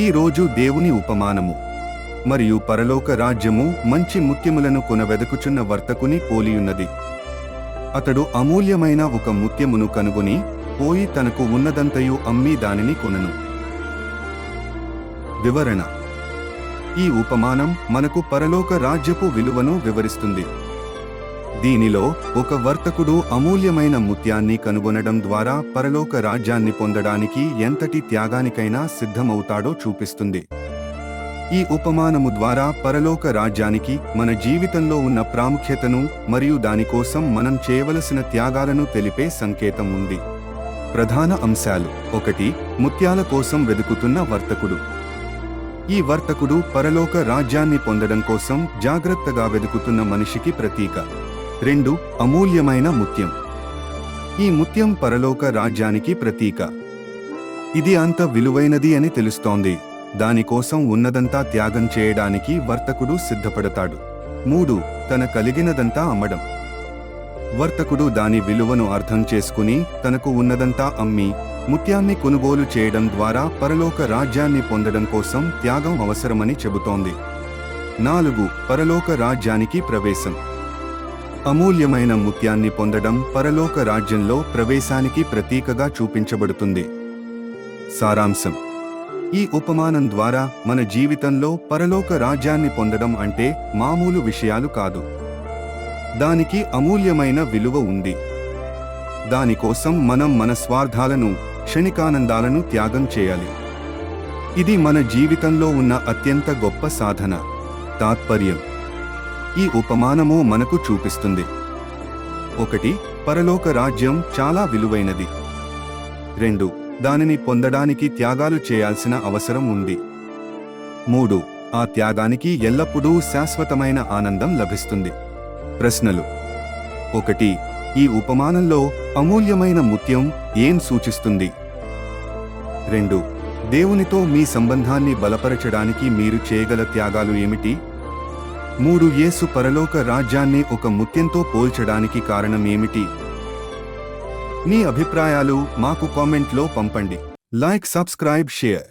ఈ రోజు దేవుని ఉపమానము. మరియు పరలోక రాజ్యము మంచి ముత్యములను కొనవెదకుచున్న వర్తకుని పోలియున్నది. అతడు అమూల్యమైన ఒక ముత్యమును కనుగొని పోయి తనకు ఉన్నదంతయు అమ్మి దానిని కొనను. వివరణ. ఈ ఉపమానం మనకు పరలోక రాజ్యపు విలువను వివరిస్తుంది. దీనిలో ఒక వర్తకుడు అమూల్యమైన ముత్యాన్ని కనుగొనడం ద్వారా పరలోక రాజ్యాన్ని పొందడానికి ఎంతటి త్యాగానికైనా సిద్ధమవుతాడో చూపిస్తుంది. ఈ ఉపమానము ద్వారా పరలోక రాజ్యానికి మన జీవితంలో ఉన్న ప్రాముఖ్యతను మరియు దానికోసం మనం చేయవలసిన త్యాగాలను తెలిపే సంకేతం ఉంది. ప్రధాన అంశాలు. ఒకటి ముత్యాల కోసం వెతుకుతున్న వర్తకుడు. ఈ వర్తకుడు పరలోక రాజ్యాన్ని పొందడం కోసం జాగ్రత్తగా వెతుకుతున్న మనిషికి ప్రతీక. రెండు అమూల్యమైన ముత్యం. ఈ ముత్యం పరలోక రాజ్యానికి ప్రతీక. ఇది అంత విలువైనది అని తెలుస్తోంది. దానికోసం ఉన్నదంతా త్యాగం చేయడానికి వర్తకుడు సిద్ధపడతాడు. మూడు తన కలిగినదంతా అమ్మడం. వర్తకుడు దాని విలువను అర్థం చేసుకుని తనకు ఉన్నదంతా అమ్మి ముత్యాన్ని కొనుగోలు చేయడం ద్వారా పరలోక రాజ్యాన్ని పొందడం కోసం త్యాగం అవసరమని చెబుతోంది. నాలుగు పరలోక రాజ్యానికి ప్రవేశం. అమూల్యమైన ముత్యాన్ని పొందడం పరలోక రాజ్యంలో ప్రవేశానికి ప్రతీకగా చూపించబడుతుంది. సారాంశం. ఈ ఉపమానం ద్వారా మన జీవితంలో పరలోక రాజ్యాన్ని పొందడం అంటే మామూలు విషయాలు కాదు. దానికి అమూల్యమైన విలువ ఉంది. దానికోసం మనం మన స్వార్థాలను క్షణికానందాలను త్యాగం చేయాలి. ఇది మన జీవితంలో ఉన్న అత్యంత గొప్ప సాధన. తాత్పర్యం. ఈ ఉపమానము మనకు చూపిస్తుంది. ఒకటి పరలోక రాజ్యం చాలా విలువైనది. రెండు దానిని పొందడానికి త్యాగాలు చేయాల్సిన అవసరం ఉంది. మూడు ఆ త్యాగానికి ఎల్లప్పుడూ శాశ్వతమైన ఆనందం లభిస్తుంది. ప్రశ్నలు. ఒకటి ఈ ఉపమానంలో అమూల్యమైన ముత్యం ఏం సూచిస్తుంది? రెండు దేవునితో మీ సంబంధాన్ని బలపరచడానికి మీరు చేయగల త్యాగాలు ఏమిటి? మూడు యేసు పరలోక రాజ్యాన్ని ఒక ముత్యంతో పోల్చడానికి కారణం ఏమిటి మీ అభిప్రాయాలు మాకు కామెంట్లో పంపండి. Like subscribe share.